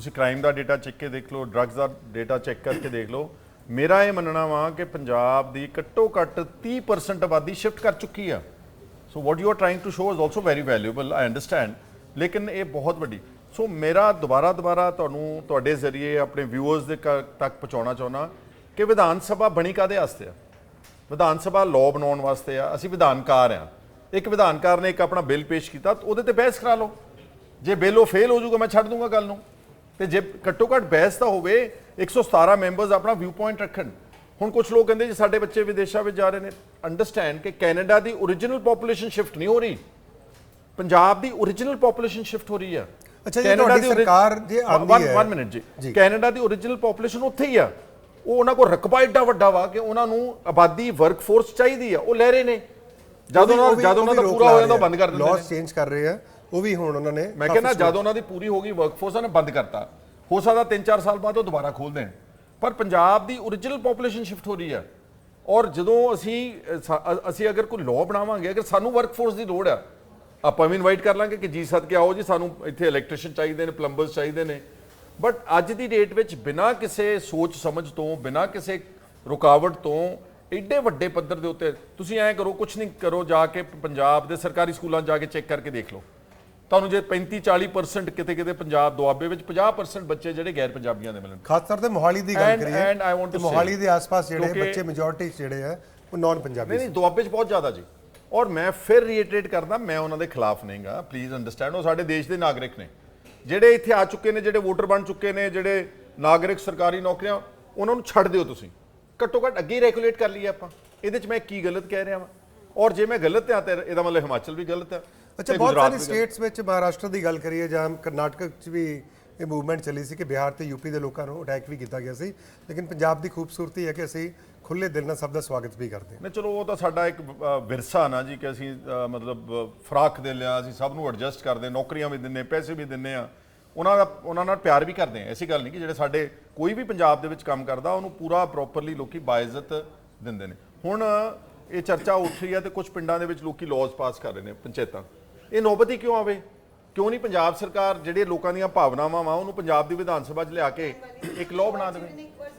ਤੁਸੀਂ ਕ੍ਰਾਈਮ ਦਾ data check ਕੇ ਦੇਖ ਲਓ ਡਰੱਗਸ ਦਾ ਡਾਟਾ ਚੈੱਕ ਕਰਕੇ ਦੇਖ ਲਓ। ਮੇਰਾ ਇਹ ਮੰਨਣਾ ਵਾ ਕਿ ਪੰਜਾਬ ਦੀ ਘੱਟੋ ਘੱਟ 30% ਆਬਾਦੀ ਸ਼ਿਫਟ ਕਰ ਚੁੱਕੀ ਆ। So what you are trying to show is also very valuable I understand ਲੇਕਿਨ ਇਹ ਬਹੁਤ ਵੱਡੀ। ਸੋ ਮੇਰਾ ਦੁਬਾਰਾ ਦੁਬਾਰਾ ਤੁਹਾਨੂੰ, ਤੁਹਾਡੇ ਜ਼ਰੀਏ ਆਪਣੇ ਵਿਊਅਰਸ ਦੇ ਕ- ਤੱਕ ਪਹੁੰਚਾਉਣਾ ਚਾਹੁੰਦਾ ਕਿ ਵਿਧਾਨ ਸਭਾ ਬਣੀ ਕਾਦੇ ਵਾਸਤੇ ਆ? ਵਿਧਾਨ ਸਭਾ ਲਾਅ ਬਣਾਉਣ ਵਾਸਤੇ ਆ। ਅਸੀਂ ਵਿਧਾਨਕਾਰ ਆ। ਇੱਕ ਵਿਧਾਨਕਾਰ ਨੇ ਇੱਕ ਆਪਣਾ ਬਿੱਲ ਪੇਸ਼ ਕੀਤਾ, ਉਹਦੇ ਤੇ ਬਹਿਸ ਕਰਾ ਲਓ। ਜੇ ਬਿੱਲ ਉਹ ਫੇਲ ਹੋ ਜਾਊਗਾ, ਮੈਂ ਛੱਡ ਦੂੰਗਾ ਗੱਲ ਨੂੰ। ਤੇ ਜੇ ਘੱਟੋ ਘੱਟ ਬਹਿਸ ਤਾਂ ਹੋਵੇ 117 ਮੈਂਬਰਸ ਆਪਣਾ ਵਿਊ ਪੁਆਇੰਟ ਰੱਖਣ। ਹੁਣ ਕੁਝ ਲੋਕ ਕਹਿੰਦੇ ਜੀ ਸਾਡੇ ਬੱਚੇ ਵਿਦੇਸ਼ਾਂ ਵਿੱਚ ਜਾ ਰਹੇ ਨੇ। ਅੰਡਰਸਟੈਂਡ ਕਿ ਕੈਨੇਡਾ ਦੀ origignal ਪੋਪੂਲੇਸ਼ਨ ਸ਼ਿਫਟ ਨਹੀਂ ਹੋ ਰਹੀ। ਪੰਜਾਬ ਦੀ origignal ਪੋਪੂਲੇਸ਼ਨ ਸ਼ਿਫਟ ਹੋ ਰਹੀ ਆ। ਅੱਛਾ ਜੀ, ਕੈਨੇਡਾ ਤੁਹਾਡੀ ਸਰਕਾਰ ਜੇ ਆਉਂਦੀ ਹੈ- one minute ਜੀ। ਕੈਨੇਡਾ ਦੀ origignal ਪੋਪੂਲੇਸ਼ਨ ਉੱਥੇ ਹੀ ਆ। ਉਹ ਉਹਨਾਂ ਕੋਲ ਰਕਬਾ ਏਡਾ ਵੱਡਾ ਵਾ ਕਿ ਉਹਨਾਂ ਨੂੰ ਆਬਾਦੀ ਵਰਕਫੋਰਸ ਚਾਹੀਦੀ ਆ। ਉਹ ਲੈ ਰਹੇ ਨੇ। ਜਦੋਂ ਜਦੋਂ ਉਹਨਾਂ ਦਾ ਪੂਰਾ ਹੋ ਜਾਂਦਾ ਬੰਦ ਕਰ ਦਿੰਦੇ ਨੇ। ਲਾਸ ਚੇਂਜ ਕਰ ਰਹੇ ਆ। ਉਹ ਵੀ ਹੁਣ ਉਹਨਾਂ ਨੇ ਮੈਂ ਕਹਿੰਦਾ ਜਦੋਂ ਉਹਨਾਂ ਦੀ ਪੂਰੀ ਹੋ ਗਈ ਵਰਕਫੋਰਸ ਉਹਨੇ ਬੰਦ ਕਰਤਾ। ਹੋ ਸਕਦਾ 3-4 ਸਾਲ ਬਾਅਦ ਉਹ ਦੁਬਾਰਾ ਖੋਲ ਦੇਣ। ਪਰ ਪੰਜਾਬ ਦੀ origignal ਪੋਪੂਲੇਸ਼ਨ ਸ਼ਿਫਟ ਹੋ ਰਹੀ ਹੈ। ਔਰ ਜਦੋਂ ਅਸੀਂ ਅਸੀਂ ਅਗਰ ਕੋਈ ਲਾਅ ਬਣਾਵਾਂਗੇ ਅਗਰ ਸਾਨੂੰ ਵਰਕਫੋਰਸ ਦੀ ਲੋੜ ਆ ਆਪਾਂ ਵੀ ਇਨਵਾਈਟ ਕਰ ਲਾਂਗੇ ਕਿ ਜੀ ਸਦਕੇ ਆਓ ਜੀ ਸਾਨੂੰ ਇੱਥੇ ਇਲੈਕਟ੍ਰੀਸ਼ੀਅਨ ਚਾਹੀਦੇ ਨੇ ਪਲੰਬਰਸ ਚਾਹੀਦੇ ਨੇ। ਬਟ ਅੱਜ ਦੀ ਡੇਟ ਵਿੱਚ ਬਿਨਾਂ ਕਿਸੇ ਸੋਚ ਸਮਝ ਤੋਂ ਬਿਨਾਂ ਕਿਸੇ ਰੁਕਾਵਟ ਤੋਂ ਏਡੇ ਵੱਡੇ ਪੱਧਰ ਦੇ ਉੱਤੇ ਤੁਸੀਂ ਐਂ ਕਰੋ ਕੁਝ ਨਹੀਂ ਕਰੋ ਜਾ ਕੇ ਪੰਜਾਬ ਦੇ ਸਰਕਾਰੀ ਸਕੂਲਾਂ ਜਾ ਕੇ ਚੈੱਕ ਕਰਕੇ ਦੇਖ ਲਓ। ਤੁਹਾਨੂੰ ਜੇ 35 40% ਕਿਤੇ ਕਿਤੇ ਪੰਜਾਬ ਦੁਆਬੇ ਵਿੱਚ 50% ਬੱਚੇ ਜਿਹੜੇ ਗੈਰ ਪੰਜਾਬੀਆਂ ਦੇ ਮਿਲਣ ਖਾਸ ਤੌਰ ਤੇ ਮੋਹਾਲੀ ਦੀ ਗੱਲ ਕਰੀਏ ਤੇ ਮੋਹਾਲੀ ਦੇ ਆਸ-ਪਾਸ ਜਿਹੜੇ ਬੱਚੇ ਮੈਜੋਰਟੀ ਜਿਹੜੇ ਆ ਉਹ ਨਾਨ ਨਹੀਂ ਪੰਜਾਬੀ ਨਹੀਂ ਦੁਆਬੇ 'ਚ ਬਹੁਤ ਜ਼ਿਆਦਾ ਜੀ। ਔਰ ਮੈਂ ਫਿਰ ਰੀਇਟਰੇਟ ਕਰਦਾ ਮੈਂ ਉਹਨਾਂ ਦੇ ਖਿਲਾਫ ਨਹੀਂਗਾ ਪਲੀਜ਼ ਅੰਡਰਸਟੈਂਡ ਉਹ ਸਾਡੇ ਦੇਸ਼ ਦੇ ਨਾਗਰਿਕ ਨੇ। ਜਿਹੜੇ ਇੱਥੇ ਆ ਚੁੱਕੇ ਨੇ ਜਿਹੜੇ ਵੋਟਰ ਬਣ ਚੁੱਕੇ ਨੇ ਜਿਹੜੇ ਨਾਗਰਿਕ ਸਰਕਾਰੀ ਨੌਕਰੀਆਂ ਉਹਨਾਂ ਨੂੰ ਛੱਡ ਦਿਓ ਤੁਸੀਂ। ਘੱਟੋ ਘੱਟ ਅੱਗੇ ਰੈਗੂਲੇਟ ਕਰ ਲਈਏ ਆਪਾਂ। ਇਹਦੇ 'ਚ ਮੈਂ ਕੀ ਗਲਤ ਕਹਿ ਰਿਹਾ ਵਾਂ? ਔਰ ਜੇ ਮੈਂ ਗਲਤ ਹਾਂ ਤੇ ਇਹਦਾ ਮਤਲਬ ਹਿਮਾਚਲ ਵੀ ਗਲਤ ਹੈ ਅੱਛਾ ਬਹੁਤ ਸਾਰੀ। ਸਟੇਟਸ ਵਿੱਚ ਮਹਾਰਾਸ਼ਟਰ ਦੀ ਗੱਲ ਕਰੀਏ ਜਾਂ ਕਰਨਾਟਕ 'ਚ ਵੀ ਇਹ ਮੂਵਮੈਂਟ ਚੱਲੀ ਸੀ ਕਿ ਬਿਹਾਰ ਤੇ ਯੂਪੀ ਦੇ ਲੋਕਾਂ ਨੂੰ ਅਟੈਕ ਵੀ ਕੀਤਾ ਗਿਆ ਸੀ। ਲੇਕਿਨ ਪੰਜਾਬ ਦੀ ਖੂਬਸੂਰਤੀ ਹੈ ਕਿ ਅਸੀਂ ਖੁੱਲੇ ਦਿਲ ਨਾਲ ਸਭ ਦਾ ਸਵਾਗਤ ਵੀ ਕਰਦੇ ਹਾਂ। ਨਹੀਂ ਚਲੋ ਉਹ ਤਾਂ ਸਾਡਾ ਇੱਕ ਵਿਰਸਾ ਨਾ ਜੀ ਕਿ ਅਸੀਂ ਮਤਲਬ ਫਰਾਕ ਦੇ ਲਿਆ ਅਸੀਂ ਸਭ ਨੂੰ ਐਡਜਸਟ ਕਰਦੇ ਨੌਕਰੀਆਂ ਵੀ ਦਿੰਨੇ ਪੈਸੇ ਵੀ ਦਿੰਨੇ ਆ ਉਹਨਾਂ ਦਾ ਉਹਨਾਂ ਨਾਲ ਪਿਆਰ ਵੀ ਕਰਦੇ ਆ ਐਸੀ ਗੱਲ ਨਹੀਂ ਕਿ ਜਿਹੜੇ ਸਾਡੇ ਕੋਈ ਵੀ ਪੰਜਾਬ ਦੇ ਵਿੱਚ ਕੰਮ ਕਰਦਾ ਉਹਨੂੰ ਪੂਰਾ ਪ੍ਰੋਪਰਲੀ ਲੋਕੀ ਬਾਇਜ਼ਤ ਦਿੰਦੇ ਨੇ। ਹੁਣ ਇਹ ਚਰਚਾ ਉੱਠ ਰਹੀ ਹੈ ਤੇ ਕੁਝ ਪਿੰਡਾਂ ਦੇ ਵਿੱਚ ਲੋਕੀ ਲਾਜ਼ ਪਾਸ ਕਰ ਰਹੇ ਨੇ, ਪੰਚਾਇਤਾਂ। ਇਹ ਨੌਬਤ ਹੀ ਕਿਉਂ ਆਵੇ? ਕਿਉਂ ਨਹੀਂ ਪੰਜਾਬ ਸਰਕਾਰ ਜਿਹੜੇ ਲੋਕਾਂ ਦੀਆਂ ਭਾਵਨਾਵਾਂ ਵਾ, ਉਹਨੂੰ ਪੰਜਾਬ ਦੀ ਵਿਧਾਨ ਸਭਾ 'ਚ ਲਿਆ ਕੇ ਇੱਕ ਲਾਅ ਬਣਾ ਦੇਵੇ?